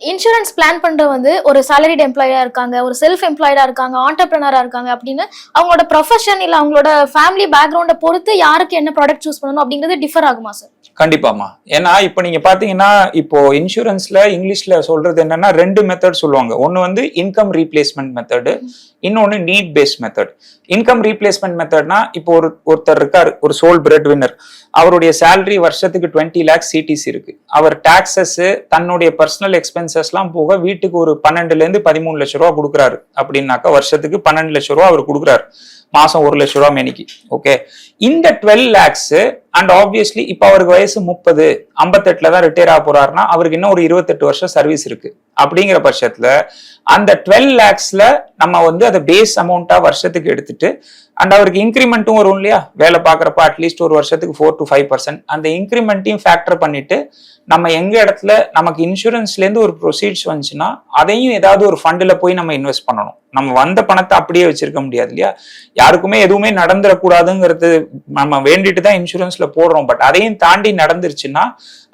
Insurance plan பண்ற வந்து ஒரு salaried எம்ப்ளாயாக இருக்காங்க ஒரு செல்ஃப் எம்ப்ளாய்டாக இருக்காங்க ஆண்டர்பிரினராக இருக்காங்க அப்படின்னு அவங்களோட ப்ரொஃபஷன் இல்லை அவங்களோட ஃபேமிலி பேக்ரவுண்டை பொறுத்து யாருக்கு என்ன ப்ராடக்ட் சூஸ் பண்ணணும் அப்படிங்கிறது டிஃபர் ஆகுமா சார் கண்டிப்பாமா ஏன்னா இப்போ நீங்கள் பார்த்தீங்கன்னா இப்போ இன்சூரன்ஸில் இங்கிலீஷ்ல சொல்றது என்னன்னா ரெண்டு மெத்தட் சொல்லுவாங்க. ஒன்னு வந்து இன்கம் ரீப்ளேஸ்மெண்ட் மெத்தடு இன்னொன்னு need based method income replacement மெத்தட்னா இப்போ ஒரு ஒருத்தர் இருக்கார் ஒரு சோல் பிரெட் வின்னர் அவருடைய சேலரி வருஷத்துக்கு டுவெண்ட்டி லேக்ஸ் சிடிசி இருக்கு. அவர் டாக்ஸஸ் தன்னுடைய பர்சனல் எக்ஸ்பென்ஸ் எக்ஸ்பென்சஸ்லாம் போக வீட்டுக்கு ஒரு பன்னெண்டுல இருந்து பதிமூணு லட்ச ரூபா கொடுக்குறாரு. அப்படின்னாக்கா வருஷத்துக்கு பன்னெண்டு லட்ச ரூபா அவர் கொடுக்குறாரு. மாசம் ஒரு லட்ச ரூபா மேனிக்கு. ஓகே? இந்த டுவெல் லேக்ஸ் அண்ட் ஆப்வியஸ்லி இப்போ அவருக்கு வயசு முப்பது ஐம்பத்தெட்டில் தான் ரிட்டையர் ஆக போறாருன்னா அவருக்கு இன்னும் ஒரு இருபத்தெட்டு வருஷம் சர்வீஸ் இருக்கு. அப்படிங்கிற பட்சத்துல அந்த டுவெல் லேக்ஸ்ல நம்ம வந்து அதை பேஸ் அமௌண்ட்டா வருஷத்துக்கு எடுத்துட்டு அண்ட் அவருக்கு இன்க்ரிமெண்ட்டும் வரும் இல்லையா? வேலை பார்க்குறப்ப அட்லீஸ்ட் ஒரு வருஷத்துக்கு ஃபோர் டு ஃபைவ் பர்சன்ட் அந்த இன்க்ரிமெண்ட்டையும் ஃபேக்டர் பண்ணிட்டு நம்ம எங்க இடத்துல நமக்கு இன்சூரன்ஸ்லேருந்து ஒரு ப்ரொசீட்ஸ் வந்துச்சுன்னா அதையும் ஏதாவது ஒரு ஃபண்டில் போய் நம்ம இன்வெஸ்ட் பண்ணணும். நம்ம வந்த பணத்தை அப்படியே வச்சிருக்க முடியாது இல்லையா? யாருக்குமே எதுவுமே நடந்துடக்கூடாதுங்கிறது நம்ம வேண்டிட்டு தான் இன்சூரன்ஸ்ல போடுறோம். பட் அதையும் தாண்டி நடந்துருச்சுன்னா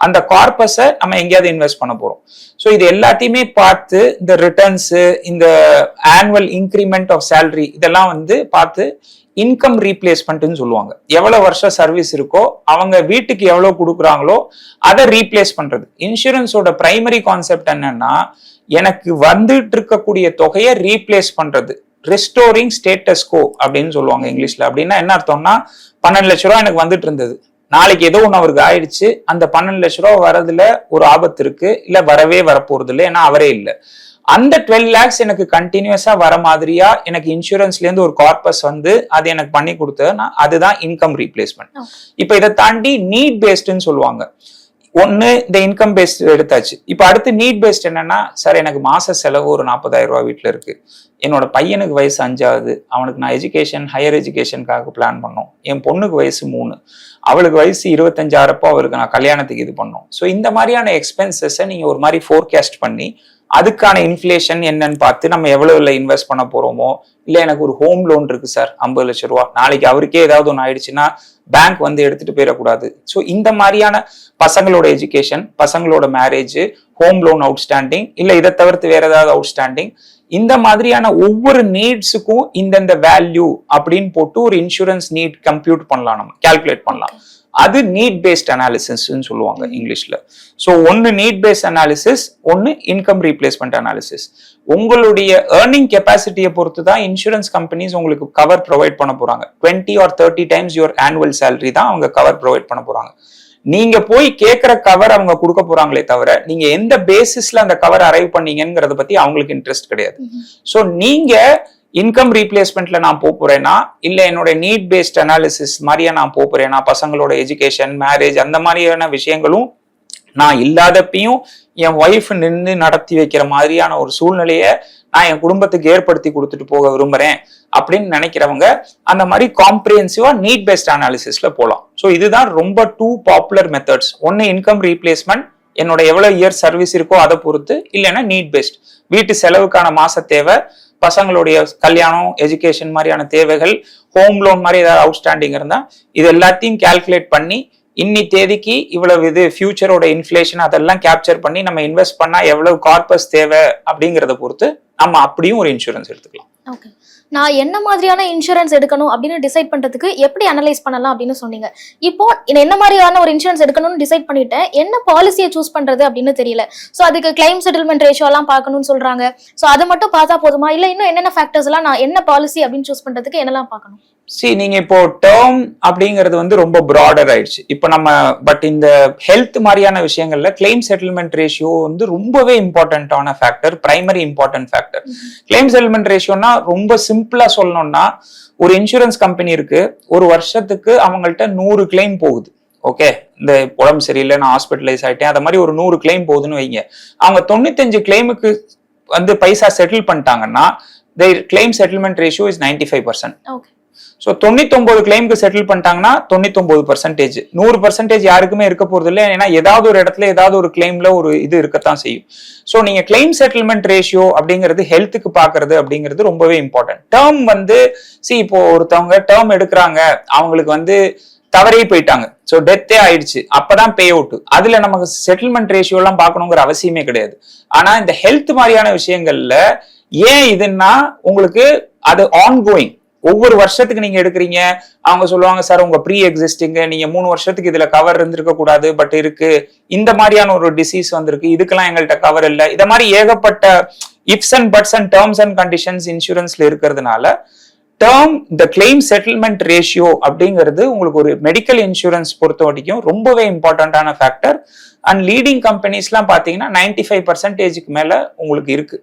அந்த கார்பஸை நம்ம எங்கேயாவது இன்வெஸ்ட் பண்ண போறோம். ஸோ இது எல்லாத்தையுமே பார்த்து இந்த ரிட்டர்ன்ஸ் இந்த ஆனுவல் இன்க்ரிமெண்ட் ஆஃப் சேலரி இதெல்லாம் வந்து பார்த்து இன்கம் ரீப்ளேஸ்மெண்ட்னு சொல்லுவாங்க. எவ்வளவு வருஷம் சர்வீஸ் இருக்கோ அவங்க வீட்டுக்கு எவ்வளவு கொடுக்குறாங்களோ அதை ரீப்ளேஸ் பண்றது. இன்சூரன்ஸோட பிரைமரி கான்செப்ட் என்னன்னா எனக்கு வந்துட்டு இருக்கக்கூடிய தொகையை ரீப்ளேஸ் பண்றது. ரெஸ்டோரிங் ஸ்டேட்டஸ் கோ அப்படின்னு சொல்லுவாங்க இங்கிலீஷ்ல. அப்படின்னா என்ன அர்த்தம்னா பன்னெண்டு லட்ச ரூபா எனக்கு வந்துட்டு இருந்தது நாளைக்கு ஏதோ ஒன்று அவருக்கு ஆயிடுச்சு. அந்த பன்னெண்டு லட்ச ரூபா வரதுல ஒரு ஆபத்து இருக்கு. இல்ல வரவே வரப்போறது இல்லை ஏன்னா அவரே இல்லை. அந்த டுவெல் லேக்ஸ் எனக்கு கண்டினியூஸா வர மாதிரியா எனக்கு இன்சூரன்ஸ்ல இருந்து ஒரு கார்பஸ் வந்து அது எனக்கு பண்ணி கொடுத்ததுன்னா அதுதான் இன்கம் ரீப்ளேஸ்மெண்ட். இப்போ இதை தாண்டி நீட் பேஸ்டுன்னு சொல்லுவாங்க. ஒன்னு இந்த இன்கம் பேஸ்ட் எடுத்தாச்சு. இப்போ அடுத்து நீட் பேஸ்ட் என்னன்னா சார் எனக்கு மாச செலவு ஒரு நாற்பதாயிரம் ரூபாய் வீட்டில் இருக்கு. என்னோட பையனுக்கு வயசு அஞ்சாவது அவனுக்கு நான் எஜுகேஷன் ஹையர் எஜுகேஷனுக்காக பிளான் பண்ணோம். என் பொண்ணுக்கு வயசு மூணு அவளுக்கு வயசு இருபத்தஞ்சாயிரப்போ அவருக்கு நான் கல்யாணத்துக்கு இது பண்ணோம். ஸோ இந்த மாதிரியான எக்ஸ்பென்சஸை நீங்க ஒரு மாதிரி ஃபோர்காஸ்ட் பண்ணி அதுக்கான இன்ஃப்ளேஷன் என்னன்னு பார்த்து நம்ம எவ்வளவுல இன்வெஸ்ட் பண்ண போறோமோ இல்ல எனக்கு ஒரு ஹோம் லோன் இருக்கு சார் ஐம்பது லட்ச ரூபா நாளைக்கு அவருக்கே ஏதாவது ஒன்று ஆயிடுச்சுன்னா பேங்க் வந்து எடுத்துட்டு போயிடக்கூடாது. ஸோ இந்த மாதிரியான பசங்களோட எஜுகேஷன் பசங்களோட மேரேஜ் ஹோம் லோன் அவுட்ஸ்டாண்டிங் இல்ல இதை தவிர்த்து வேற ஏதாவது அவுட்ஸ்டாண்டிங் இந்த மாதிரியான ஒவ்வொரு நீட்ஸுக்கும் இந்தந்த வேல்யூ அப்படின்னு போட்டு ஒரு இன்சூரன்ஸ் நீட் கம்ப்யூட் பண்ணலாம் நம்ம கால்குலேட் பண்ணலாம். அது நீட் பேஸ்ட் அனாலிசிஸ்ன்னு சொல்லுவாங்க இங்கிலீஷ்ல. ஸோ ஒன்னு நீட் பேஸ்ட் அனாலிசிஸ் ஒன்னு இன்கம் ரீப்ளேஸ்மெண்ட் அனாலிசிஸ் உங்களுடைய ஏர்னிங் கெப்பாசிட்டியை பொறுத்து தான் இன்சூரன்ஸ் கம்பெனிஸ் உங்களுக்கு கவர் ப்ரொவைட் பண்ண போறாங்க. Twenty or thirty times your annual salary தான் அவங்க கவர் ப்ரொவைட் பண்ண போறாங்க. நீங்க போய் கேட்கிற கவர் அவங்க கொடுக்க போறாங்களே தவிர நீங்க எந்த பேசிஸ்ல அந்த கவர் அரைவ் பண்ணீங்கங்கிறத பத்தி அவங்களுக்கு இன்ட்ரெஸ்ட் கிடையாது. ஸோ நீங்க இன்கம் ரீப்ளேஸ்மெண்ட்ல நான் போப் போறேன்னா இல்ல என்னோட நீட் பேஸ்ட் அனாலிசிஸ் மாதிரியா நான் போப் போறேன்னா பசங்களோட எஜுகேஷன் மேரேஜ் அந்த மாதிரியான விஷயங்களும் நான் இல்லாதப்பையும் என் ஒய்ஃப் நின்று நடத்தி வைக்கிற மாதிரியான ஒரு சூழ்நிலையை நான் என் குடும்பத்துக்கு ஏற்படுத்தி கொடுத்துட்டு போக விரும்புறேன் அப்படின்னு நினைக்கிறவங்க அந்த மாதிரி காம்ப்ரிஹென்சிவா நீட் பேஸ்ட் அனாலிசிஸ்ல போகலாம் ஸோ இதுதான் ரொம்ப டூ பாப்புலர் மெத்தட்ஸ் ஒன்னு இன்கம் ரீப்ளேஸ்மெண்ட் என்னோட எவ்வளவு இயர் சர்வீஸ் இருக்கோ அதை பொறுத்து இல்லைன்னா நீட் பேஸ்ட் வீட்டு செலவுக்கான மாச தேவை பசங்களுடைய கல்யாணம் எஜுகேஷன் மாதிரியான தேவைகள் ஹோம் லோன் மாதிரி ஏதாவது அவுட்ஸ்டாண்டிங் இருந்தால் இது எல்லாத்தையும் கால்குலேட் பண்ணி இன்னி தேதிக்கு இவ்வளவு இது ஃபியூச்சரோட இன்ஃப்ளேஷன் அதெல்லாம் கேப்சர் பண்ணி நம்ம இன்வெஸ்ட் பண்ணா எவ்வளவு கார்பஸ் தேவை அப்படிங்கிறத பொறுத்து நம்ம அப்படியும் ஒரு இன்சூரன்ஸ் எடுத்துக்கலாம். ஓகே நான் என்ன மாதிரியான இன்சூரன்ஸ் எடுக்கணும் அப்படின்னு டிசைட் பண்றதுக்கு எப்படி அனலைஸ் பண்ணலாம் அப்படின்னு சொன்னீங்க. இப்போ என்ன மாதிரியான ஒரு இன்சூரன்ஸ் எடுக்கணும்னு டிசைட் பண்ணிட்டேன். என்ன பாலிசியை சூஸ் பண்றது அப்படின்னு தெரியல. ஸோ அதுக்கு கிளைம் செட்டில்மெண்ட் ரேஷியோலாம் எல்லாம் பார்க்கணும்னு சொல்றாங்க. ஸோ அதை மட்டும் பார்த்தா போதுமா? இல்லை இன்னும் என்னென்ன ஃபேக்டர்ஸ் எல்லாம் நான் என்ன பாலிசி அப்படின்னு சூஸ் பண்ணுறதுக்கு என்னெல்லாம் பார்க்கணும்? சி நீங்க இப்போ டேர்ம் அப்படிங்கிறது வந்து ரொம்ப ப்ராடர் ஆயிடுச்சு. இப்போ நம்ம பட் இந்த ஹெல்த் மாதிரியான விஷயங்கள்ல கிளைம் செட்டில்மெண்ட் ரேஷியோ வந்து ரொம்பவே இம்பார்ட்டன்டான factor primary important factor claim settlement ரேஷியோனா ரொம்ப சிம்பிளா சொல்லணும்னா ஒரு இன்சூரன்ஸ் கம்பெனி இருக்கு ஒரு வருஷத்துக்கு அவங்கள்ட்ட நூறு கிளைம் போகுது. ஓகே இந்த உடம்பு சரியில்லை நான் ஹாஸ்பிட்டலைஸ் ஆயிட்டேன் அந்த மாதிரி ஒரு நூறு கிளைம் போகுதுன்னு வைங்க. அவங்க தொண்ணூத்தஞ்சு கிளைமுக்கு வந்து பைசா செட்டில் பண்ணிட்டாங்கன்னா claim settlement ratio is ninety five percent okay so தொண்ணூத்தொன்பது கிளைம்க்கு செட்டில் பண்ணிட்டாங்கன்னா தொண்ணூத்தொன்பது பர்சன்டேஜ் நூறு பர்சன்டேஜ் யாருக்குமே இருக்க போறது இல்லை. ஏன்னா ஏதாவது ஒரு இடத்துல ஏதாவது ஒரு கிளைம்ல ஒரு இது இருக்கத்தான் செய்யும். ஸோ நீங்க கிளைம் செட்டில்மெண்ட் ரேஷியோ அப்படிங்கிறது ஹெல்த்துக்கு பாக்குறது அப்படிங்கிறது ரொம்பவே இம்பார்ட்டன்ட் டேர்ம் வந்து சி இப்போ ஒருத்தவங்க டேர்ம் எடுக்கிறாங்க. அவங்களுக்கு வந்து தவறே போயிட்டாங்க. ஸோ டெத்தே ஆயிடுச்சு. அப்பதான் பே அவுட் அதுல நமக்கு செட்டில்மெண்ட் ரேஷியோ எல்லாம் பார்க்கணுங்கிற அவசியமே கிடையாது. ஆனா இந்த ஹெல்த் மாதிரியான விஷயங்கள்ல ஏன் இதுன்னா உங்களுக்கு அது ஆன்கோயிங் ஒவ்வொரு வருஷத்துக்கு நீங்க எடுக்கிறீங்க. அவங்க சொல்லுவாங்க சார் உங்க ப்ரீ எக்ஸிஸ்டிங் நீங்க மூணு வருஷத்துக்கு இதுல கவர் இருந்திருக்க கூடாது பட் இருக்கு. இந்த மாதிரியான ஒரு டிசீஸ் வந்திருக்கு. இதுக்கெல்லாம் எங்கள்கிட்ட கவர் இல்லை. இத மாதிரி ஏகப்பட்ட ifs and buts and terms and conditions இன்சூரன்ஸ்ல இருக்கிறதுனால term the claim settlement ratio அப்படிங்கிறது உங்களுக்கு ஒரு மெடிக்கல் இன்சூரன்ஸ் பொறுத்த வரைக்கும் ரொம்பவே இம்பார்ட்டண்ட்டான ஃபேக்டர் அண்ட் லீடிங் கம்பெனிஸ்லாம் பார்த்தீங்கன்னா நைன்டி ஃபைவ் பர்சன்டேஜுக்கு மேலே உங்களுக்கு இருக்கு.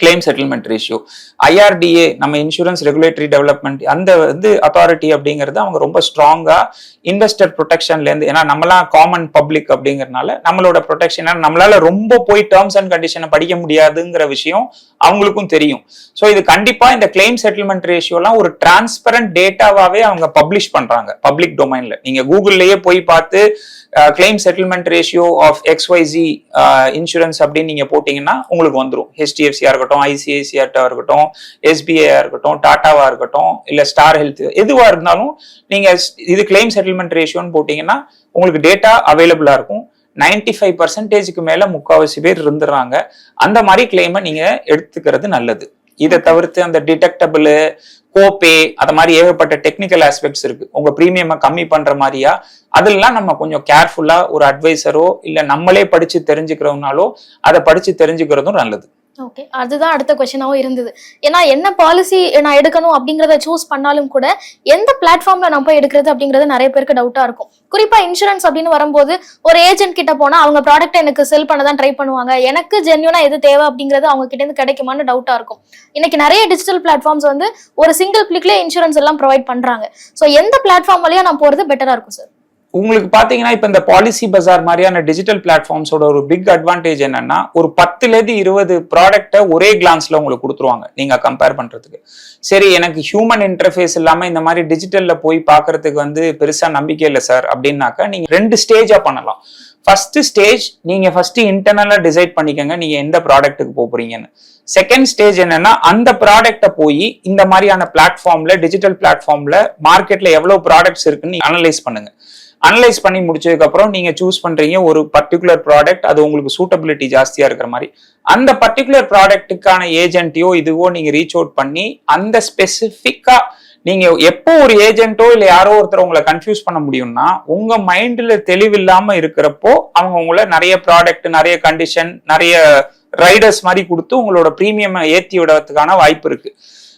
கிளைம் செட்டில்மெண்ட் ரேஷியோ ஐஆர்டிஏ நம்ம இன்சூரன்ஸ் ரெகுலேட்டரி டெவலப்மெண்ட் அந்த வந்து அத்தாரிட்டி அப்படிங்கிறது அவங்க ரொம்ப ஸ்ட்ராங்கா இன்வெஸ்டர் ப்ரொடெக்ஷன்ல இருந்து ஏன்னா நம்மளாம் காமன் பப்ளிக் அப்படிங்கறதுனால நம்மளோட ப்ரொடெக்ஷன் நம்மளால ரொம்ப போய் டேர்ம்ஸ் அண்ட் கண்டிஷனை படிக்க முடியாதுங்கிற விஷயம் அவங்களுக்கும் தெரியும். ஸோ இது கண்டிப்பா இந்த கிளைம் செட்டில்மெண்ட் ரேஷியோலாம் ஒரு டிரான்ஸ்பரண்ட் டேட்டாவாவே அவங்க பப்ளிஷ் பண்றாங்க பப்ளிக் டொமைன்ல நீங்க கூகுள்லயே போய் பார்த்து claim settlement ratio of XYZ insurance அப்படின்னு நீங்க போட்டீங்கன்னா உங்களுக்கு வந்துடும் ஹெச்டிஎஃப்சியா இருக்கட்டும் ஐசிஐசிஆர்டா இருக்கட்டும் எஸ்பிஐயா இருக்கட்டும் டாட்டாவா இருக்கட்டும் இல்ல ஸ்டார் ஹெல்த் எதுவா இருந்தாலும் நீங்க இது கிளைம் செட்டில்மெண்ட் ரேஷியோன்னு போட்டீங்கன்னா உங்களுக்கு டேட்டா அவைலபிளா இருக்கும். நைன்டி ஃபைவ் பர்சன்டேஜுக்கு மேல முக்காவாசி பேர் இருந்துடுறாங்க அந்த மாதிரி கிளைமை நீங்க எடுத்துக்கிறது நல்லது. இதை தவிர்த்து அந்த டிடெக்டபிள் கோபே அது மாதிரி ஏகப்பட்ட டெக்னிக்கல் ஆஸ்பெக்ட்ஸ் இருக்கு. உங்க ப்ரீமியமை கம்மி பண்ற மாதிரியா அதெல்லாம் நம்ம கொஞ்சம் கேர்ஃபுல்லா ஒரு அட்வைசரோ இல்ல நம்மளே படிச்சு தெரிஞ்சுக்கிறோம்னாலோ அதை படிச்சு தெரிஞ்சுக்கிறதும் நல்லது. ஓகே அதுதான் அடுத்த கொஷினாகவும் இருந்தது. ஏன்னா என்ன பாலிசி நான் எடுக்கணும் அப்படிங்கிறத சூஸ் பண்ணாலும் கூட எந்த பிளாட்ஃபார்ம்ல நான் போய் எடுக்கிறது அப்படிங்கிறது நிறைய பேருக்கு டவுட்டா இருக்கும். குறிப்பா இன்சூரன்ஸ் அப்படின்னு வரும்போது ஒரு ஏஜென்ட் கிட்ட போனா அவங்க ப்ராடக்ட் எனக்கு செல் பண்ண தான் ட்ரை பண்ணுவாங்க. எனக்கு ஜென்யூனா எது தேவை அப்படிங்கிறது அவங்க கிட்ட இருந்து கிடைக்குமான்னு டவுட்டா இருக்கும். இன்னைக்கு நிறைய டிஜிட்டல் பிளாட்ஃபார்ம்ஸ் வந்து ஒரு சிங்கிள் கிளிக்லேயே இன்சூரன்ஸ் எல்லாம் ப்ரொவைட் பண்றாங்க. ஸோ எந்த பிளாட்ஃபார்ம் வழியா நான் போறது பெட்டரா இருக்கும் சார் உங்களுக்கு பாத்தீங்கன்னா இப்ப இந்த பாலிசி பஜார் மாதிரியான டிஜிட்டல் பிளாட்ஃபார்ம்ஸோட ஒரு பிக் அட்வான்டேஜ் என்னன்னா ஒரு பத்துல இருந்து இருபது ப்ராடக்ட்டை ஒரே கிளான்ஸ்ல உங்களுக்கு கொடுத்துருவாங்க நீங்க கம்பேர் பண்றதுக்கு. சரி எனக்கு ஹியூமன் இன்டர்ஃபேஸ் இல்லாம இந்த மாதிரி டிஜிட்டல்ல போய் பாக்குறதுக்கு வந்து பெருசா நம்பிக்கை இல்லை சார் அப்படின்னாக்கா நீங்க ரெண்டு ஸ்டேஜா பண்ணலாம். ஃபர்ஸ்ட் ஸ்டேஜ் நீங்க ஃபர்ஸ்ட் இன்டர்னலா டிசைட் பண்ணிக்கோங்க நீங்க எந்த ப்ராடக்ட்டுக்கு போக போறீங்கன்னு செகண்ட் ஸ்டேஜ் என்னன்னா அந்த ப்ராடக்ட்டை போய் இந்த மாதிரியான பிளாட்ஃபார்ம்ல டிஜிட்டல் பிளாட்ஃபார்ம்ல மார்க்கெட்ல எவ்வளவு ப்ராடக்ட்ஸ் இருக்குன்னு அனலைஸ் பண்ணுங்க. அனலைஸ் பண்ணி முடிச்சதுக்கப்புறம் நீங்க சூஸ் பண்றீங்க ஒரு பர்டிகுலர் ப்ராடக்ட் அது உங்களுக்கு சூட்டபிலிட்டி ஜாஸ்தியா இருக்கிற மாதிரி. அந்த பர்டிகுலர் ப்ராடக்ட்டுக்கான ஏஜென்ட்டையோ இதுவோ நீங்க ரீச் அவுட் பண்ணி அந்த ஸ்பெசிஃபிக்கா நீங்க எப்போ ஒரு ஏஜென்ட்டோ இல்ல யாரோ ஒருத்தர் உங்களை கன்ஃபியூஸ் பண்ண முடியும்னா உங்க மைண்ட்ல தெளிவில்லாம இருக்கிறப்போ அவங்க உங்களை நிறைய ப்ராடக்ட் நிறைய கண்டிஷன் நிறைய ரைடர்ஸ் மாதிரி கொடுத்து உங்களோட ப்ரீமியம் ஏத்தி விடுறதுக்கான வாய்ப்பு இருக்கு.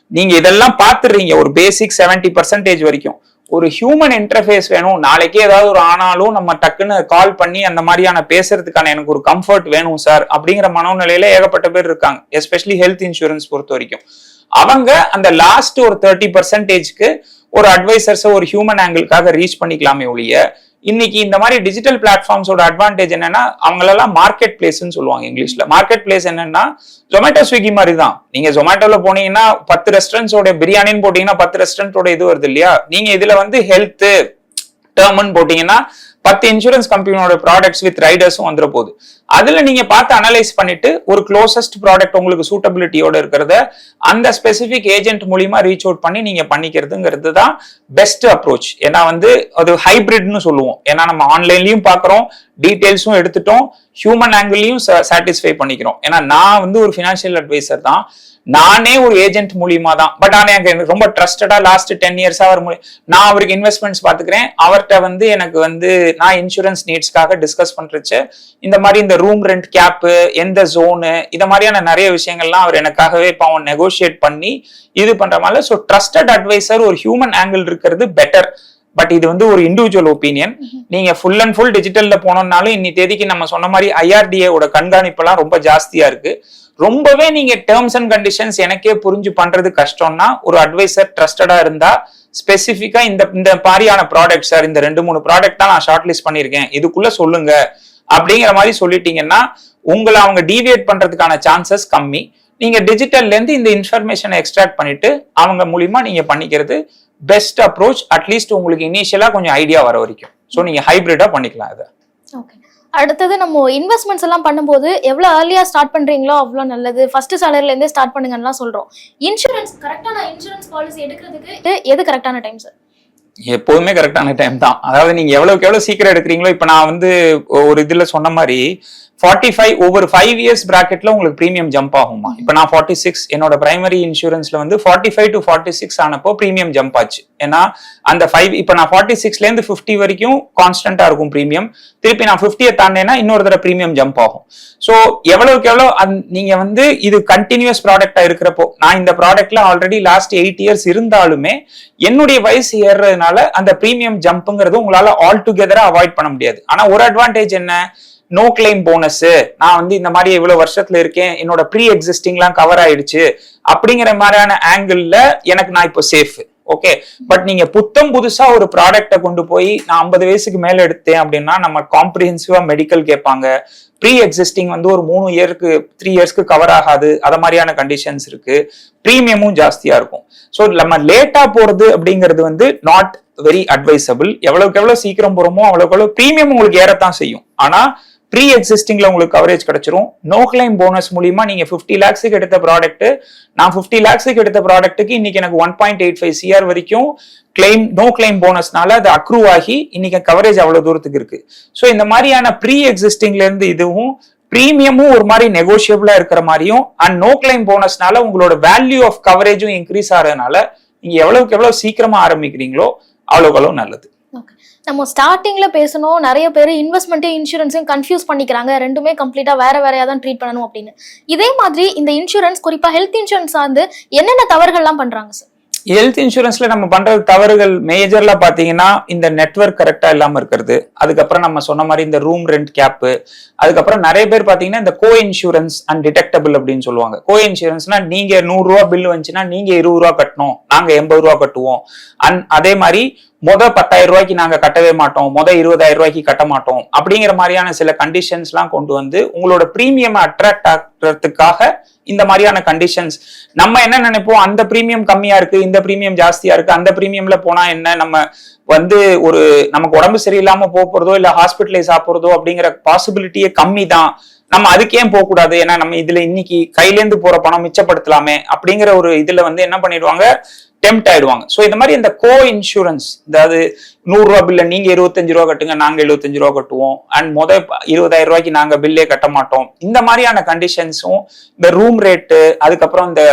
நீங்க இதெல்லாம் பார்த்துடுறீங்க ஒரு பேசிக் 70% பர்சன்டேஜ் வரைக்கும். ஒரு ஹியூமன் இன்டர்ஃபேஸ் வேணும். நாளைக்கே ஏதாவது ஒரு ஆனாலும் நம்ம டக்குன்னு கால் பண்ணி அந்த மாதிரியான பேசுறதுக்கான எனக்கு ஒரு கம்ஃபர்ட் வேணும் சார் அப்படிங்கிற மனோநிலையில ஏகப்பட்ட பேர் இருக்காங்க. எஸ்பெஷலி ஹெல்த் இன்சூரன்ஸ் பொறுத்த வரைக்கும். அவங்க அந்த லாஸ்ட் ஒரு தேர்ட்டி பர்சன்டேஜ்க்கு ஒரு அட்வைசர்ஸை ஒரு ஹியூமன் ஆங்கிளுக்காக ரீச் பண்ணிக்கலாமே ஒழிய இன்னைக்கு இந்த மாதிரி டிஜிட்டல் பிளாட்ஃபார்ம்ஸோட அட்வான்டேஜ் என்னன்னா அவங்களெல்லாம் மார்க்கெட் பிளேஸ்ன்னு சொல்லுவாங்க இங்கிலீஷ்ல. மார்க்கெட் பிளேஸ் என்னன்னா ஜொமேட்டோ ஸ்விக்கி மாதிரி தான் நீங்க ஜொமேட்டோல போனீங்கன்னா பத்து ரெஸ்டாரண்ட்ஸோட பிரியாணின்னு போட்டீங்கன்னா பத்து ரெஸ்டாரண்ட்டோட இது வருது இல்லையா? நீங்க இதுல வந்து ஹெல்த் டேர்ம்னு போட்டீங்கன்னா பத்து இன்சூரன்ஸ் கம்பெனியோட ப்ராடக்ட்ஸ் வித் ரைடர்ஸும் வந்துட போகுது. அதுல நீங்க பார்த்து அனலைஸ் பண்ணிட்டு ஒரு க்ளோசஸ்ட் ப்ராடக்ட் உங்களுக்கு சூட்டபிலிட்டியோட இருக்கிறத அந்த ஸ்பெசிபிக் ஏஜென்ட் மூலியமா ரீச் அவுட் பண்ணி நீங்க பண்ணிக்கிறதுங்கிறது தான் பெஸ்ட் அப்ரோச் ஏன்னா வந்து அது ஹைபிரிட்னு சொல்லுவோம். ஏன்னா நம்ம ஆன்லைன்லயும் பாக்குறோம் டீடைல்ஸும் எடுத்துட்டோம் ஹியூமன் ஆங்கிள்லயும் சாட்டிஸ்ஃபை பண்ணிக்கிறோம். ஏன்னா நான் வந்து ஒரு ஃபினான்ஷியல் அட்வைசர் தான். நானே ஒரு ஏஜென்ட் மூலியமா தான் பட் ஆனா எனக்கு எனக்கு ரொம்ப ட்ரஸ்டடா லாஸ்ட் டென் இயர்ஸா அவர் நான் அவருக்கு இன்வெஸ்ட்மெண்ட்ஸ் பாத்துக்கிறேன் அவர்கிட்ட வந்து எனக்கு வந்து நான் இன்சூரன்ஸ் நீட்ஸ்க்காக டிஸ்கஸ் பண்றச்சு. இந்த மாதிரி இந்த ரூம் ரெண்ட் கேப்பு எந்த ஜோனு இந்த மாதிரியான நிறைய விஷயங்கள்லாம் அவர் எனக்காகவே இப்போ அவன் நெகோஷியேட் பண்ணி இது பண்ற மாதிரி ஸோ ட்ரஸ்டட் அட்வைசர் ஒரு ஹியூமன் ஆங்கிள் இருக்கிறது பெட்டர் பட் இது வந்து ஒரு இண்டிவிஜுவல் ஒப்பீனியன் நீங்க ஃபுல் அண்ட் ஃபுல் டிஜிட்டல்ல போனோம்னாலும் இன்னி தேதிக்கு நம்ம சொன்ன மாதிரி ஐஆர்டிஏ ஓட கண்காணிப்பெல்லாம் ரொம்ப ஜாஸ்தியா இருக்கு. ரொம்பவே நீங்க டேர்ம்ஸ் அண்ட் கண்டிஷன்ஸ் எனக்கே புரிஞ்சு பண்றது கஷ்டம்னா ஒரு அட்வைசர் ட்ரஸ்டடா இருந்தா ஸ்பெசிஃபிக்கா இந்த இந்த மாதிரியான ப்ராடக்ட் சார் இந்த ரெண்டு மூணு ப்ராடக்ட் தான் நான் ஷார்ட் லிஸ்ட் பண்ணிருக்கேன் இதுக்குள்ள சொல்லுங்க. அப்படிங்கிற மாதிரி சொல்லிட்டீங்கன்னா உங்களை அவங்க டீவியேட் பண்றதுக்கான சான்சஸ் கம்மி. நீங்க டிஜிட்டல்ல இருந்து இந்த இன்ஃபர்மேஷனை எக்ஸ்ட்ராக்ட் பண்ணிட்டு அவங்க மூலியமா நீங்க பண்ணிக்கிறது பெஸ்ட் அப்ரோச் அட்லீஸ்ட் உங்களுக்கு இனிஷியலா கொஞ்சம் ஐடியா வர வரைக்கும். ஸோ நீங்க ஹைபிரிடா பண்ணிக்கலாம் இதை. ஓகே அடுத்தது நம்ம இன்வெஸ்ட்மெண்ட்ஸ் எல்லாம் பண்ணும்போது எவ்வளோ ஏர்லியா ஸ்டார்ட் பண்றீங்களோ அவ்வளோ நல்லது. ஃபர்ஸ்ட் சாலரில இருந்தே ஸ்டார்ட் பண்ணுங்கன்னு சொல்றோம். இன்சூரன்ஸ் கரெக்டான இன்சூரன்ஸ் பாலிசி எடுக்கிறதுக்கு எது கரெக்டான டைம் சார் எப்போதுமே கரெக்டான டைம் தான். அதாவது நீங்க எவ்வளவுக்கு எவ்வளவு சீக்கிரம் எடுக்கிறீங்களோ இப்ப நான் வந்து ஒரு இதுல சொன்ன மாதிரி ஃபார்ட்டி ஃபைவ் ஒவ்வொரு ஃபைவ் இயர்ஸ் பிராக்கெட்ல உங்களுக்கு ப்ரீமியம் ஜம்ப் ஆகுமா இப்போ நான் ஃபார்ட்டி சிக்ஸ் என்னோட பிரைமரி இன்சூரன்ஸ்ல வந்து forty five to forty six ஆனப்போ premium jump ஆச்சு. ஏன்னா அந்த ஃபைவ் இப்போ நான் ஃபார்ட்டி சிக்ஸ்ல இருந்து ஃபிஃப்டி வரைக்கும் கான்ஸ்டன்டா இருக்கும் ப்ரீமியம் திருப்பி நான் ஃபிஃப்டியை தாண்டேன்னா இன்னொரு தடவை ப்ரீமியம் ஜம்ப் ஆகும். ஸோ எவ்வளவுக்கு எவ்வளோ அந்- நீங்க வந்து இது கண்டினியூஸ் ப்ராடக்டா இருக்கிறப்போ நான் இந்த ப்ராடக்ட்ல ஆல்ரெடி லாஸ்ட் எயிட் இயர்ஸ் இருந்தாலுமே என்னுடைய வயசு இருக்கிறதுனால அந்த ப்ரீமியம் ஜம்ப்ங்கிறது உங்களால ஆல் டுகெதரா அவாய்ட் பண்ண முடியாது. ஆனா ஒரு அட்வான்டேஜ் என்ன? நோ கிளைம் போனஸ் நான் வந்து இந்த மாதிரி இவ்வளவு வருஷத்துல இருக்கேன். என்னோட ப்ரீ எக்ஸிஸ்டிங்லாம் கவர் ஆயிடுச்சு. அப்படிங்கிற மாதிரியான ஆங்கிள் எனக்கு நான் இப்போ சேஃப் ஓகே பட் நீங்க புத்தம் புதுசா ஒரு ப்ராடக்ட்டை கொண்டு போய் நான் ஐம்பது வயசுக்கு மேல எடுத்தேன் அப்படின்னா நம்ம காம்ப்ரிஹென்சிவா மெடிக்கல் கேட்பாங்க. ப்ரீ எக்ஸிஸ்டிங் வந்து ஒரு மூணு இயருக்கு த்ரீ இயர்ஸ்க்கு கவர் ஆகாது. அத மாதிரியான கண்டிஷன்ஸ் இருக்கு. ப்ரீமியமும் ஜாஸ்தியா இருக்கும். ஸோ நம்ம லேட்டா போறது அப்படிங்கிறது வந்து நாட் வெரி அட்வைசபிள் எவ்வளவுக்கு எவ்வளவு சீக்கிரம் போறோமோ அவ்வளவுக்கு எவ்வளவு ப்ரீமியம் உங்களுக்கு ஏறத்தான் செய்யும். ஆனா ப்ரீ எக்ஸிஸ்டிங்ல உங்களுக்கு கவரேஜ் கிடைச்சிரும். நோ கிளைம் போனஸ் மூலியமா நீங்க ஃபிஃப்டி லேக்ஸுக்கு எடுத்த ப்ராடக்ட் நான் ஃபிஃப்டி லேக்ஸுக்கு எடுத்த ப்ராடக்ட்டுக்கு இன்னைக்கு எனக்கு one point eight five CR வரைக்கும் கிளைம் நோ கிளைம் போனஸ்னால அது அக்ரூவ் ஆகி இன்னைக்கு கவரேஜ் அவ்வளவு தூரத்துக்கு இருக்கு. ஸோ இந்த மாதிரியான ப்ரீ எக்ஸிஸ்டிங்ல இருந்து இதுவும் ப்ரீமியமும் ஒரு மாதிரி நெகோஷியபிளா இருக்கிற மாதிரியும் அண்ட் நோ கிளைம் போனஸ்னால உங்களோட வேல்யூ ஆஃப் கவரேஜும் இன்க்ரீஸ் ஆகிறதுனால நீங்க எவ்வளவுக்கு எவ்வளவு சீக்கிரமா ஆரம்பிக்கிறீங்களோ அவ்வளவுக்கு அவ்வளவு நல்லது. நம்ம ஸ்டார்டிங்ல பேசணும். நிறைய பேர் இன்வெஸ்ட்மெண்ட்டையும் இன்சூரன்ஸையும் கன்ஃபியூஸ் பண்ணிக்கிறாங்க. ரெண்டுமே கம்ப்ளீட்டா வேற வேறையா தான் ட்ரீட் பண்ணணும் அப்படின்னு. இதே மாதிரி இந்த இன்சூரன்ஸ் குறிப்பா ஹெல்த் இன்சூரன்ஸ் சார்ந்து என்னென்ன தவறுகள்லாம் பண்றாங்க சார் ஹெல்த் இன்சூரன்ஸ்ல நம்ம பண்றது தவறுகள் மேஜர்ல பாத்தீங்கன்னா இந்த நெட்வொர்க் கரெக்டா இல்லாம இருக்கிறது. அதுக்கப்புறம் நம்ம சொன்ன மாதிரி இந்த ரூம் ரெண்ட் கேப்பு அதுக்கப்புறம் நிறைய பேர் பாத்தீங்கன்னா இந்த கோ இன்சூரன்ஸ் அண்ட் டிடெக்டபிள் அப்படின்னு சொல்லுவாங்க. கோ இன்சூரன்ஸ்னா நீங்க நூறு ரூபா பில் வந்துச்சுன்னா நீங்க இருபது ரூபா கட்டணும். நாங்க எண்பது ரூபா கட்டுவோம். அண்ட் அதே மாதிரி முத பத்தாயிரம் ரூபாய்க்கு நாங்க கட்டவே மாட்டோம். முத இருபதாயிரம் ரூபாய்க்கு கட்ட மாட்டோம். அப்படிங்கிற மாதிரியான சில கண்டிஷன்ஸ்லாம் கொண்டு வந்து உங்களோட ப்ரீமியம் அட்ராக்ட் ஆகிறதுக்காக இந்த மாதிரியான கண்டிஷன்ஸ் நம்ம என்ன நினைப்போம்? அந்த பிரீமியம் கம்மியா இருக்கு இந்த பிரீமியம் ஜாஸ்தியா இருக்கு அந்த பிரீமியம்ல போனா என்ன? நம்ம வந்து ஒரு நமக்கு உடம்பு சரியில்லாம போறதோ இல்ல ஹாஸ்பிட்டலைஸ் ஆகுறதோ அப்படிங்கிற பாசிபிலிட்டியே கம்மி தான் நம்ம அதுக்கு ஏன் போக கூடாது ஏன்னா நம்ம இதுல இன்னைக்கு கையிலேந்து போற பணம் மிச்சப்படுத்தலாமே அப்படிங்கிற ஒரு இதுல வந்து என்ன பண்ணிடுவாங்க? டெம்ட் ஆயிடுவாங்க. ஸோ இந்த மாதிரி இந்த கோ இன்சூரன்ஸ் அதாவது நூறுரூவா பில்ல நீங்க இருபத்தஞ்சு ரூபா கட்டுங்க நாங்க எழுபத்தஞ்சு ரூபா கட்டுவோம். அண்ட் முத இருபதாயிரம் ரூபாய்க்கு நாங்க பில்லே கட்ட மாட்டோம். இந்த மாதிரியான கண்டிஷன்ஸும் இந்த ரூம் ரேட்டு அதுக்கப்புறம் இந்த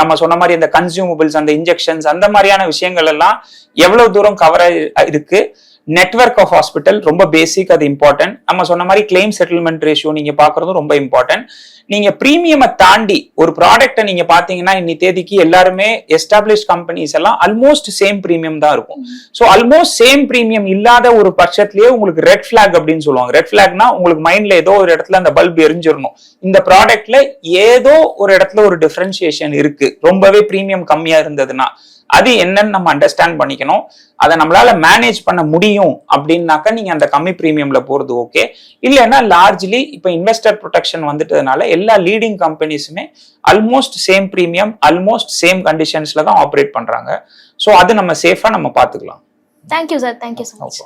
நம்ம சொன்ன மாதிரி இந்த கன்சியூமபிள்ஸ் அந்த இன்ஜெக்ஷன்ஸ் அந்த மாதிரியான விஷயங்கள் எல்லாம் எவ்வளவு தூரம் கவர் இருக்கு? நெட்வொர்க் ஆஃப் ஹாஸ்பிட்டல் ரொம்ப பேசிக் அது இம்பார்ட்டன்ட் நம்ம சொன்ன மாதிரி கிளைம் செட்டில்மெண்ட் ரேஷியோ நீங்க பாக்குறதும் ரொம்ப இம்பார்ட்டன்ட் நீங்க பிரீமியமை தாண்டி ஒரு ப்ராடக்ட்டை நீங்க பாத்தீங்கன்னா இன்னி தேதிக்கு எல்லாருமே எஸ்டாப்ளிஷ் கம்பெனிஸ் எல்லாம் ஆல்மோஸ்ட் சேம் பிரீமியம் தான் இருக்கும். ஸோ ஆல்மோஸ்ட் சேம் பிரீமியம் இல்லாத ஒரு பட்சத்திலேயே உங்களுக்கு ரெட் ஃபிளாக் அப்படின்னு சொல்லுவாங்க. ரெட் ஃபிளாக்னா உங்களுக்கு மைண்ட்ல ஏதோ ஒரு இடத்துல அந்த பல்ப் எரிஞ்சிடணும் இந்த ப்ராடக்ட்ல ஏதோ ஒரு இடத்துல ஒரு டிஃபரன்சியேஷன் இருக்கு. ரொம்பவே பிரீமியம் கம்மியா இருந்ததுன்னா. அது என்னன்னு நம்ம அண்டர்ஸ்டாண்ட் பண்ணிக்கணும். அதை நம்மளால மேனேஜ் பண்ண முடியும் அப்படின்னாக்கா நீங்க அந்த கம்மி பிரீமியம்ல போறது ஓகே இல்லைன்னா லார்ஜ்லி இப்போ இன்வெஸ்டர் ப்ரொடெக்ஷன் வந்துட்டதுனால எல்லா leading கம்பெனிஸுமே almost same premium almost same கண்டிஷன்ஸ்ல தான் ஆப்ரேட் பண்றாங்க. ஸோ அது நம்ம சேஃபா நம்ம பார்த்துக்கலாம். Thank you sir thank you so much.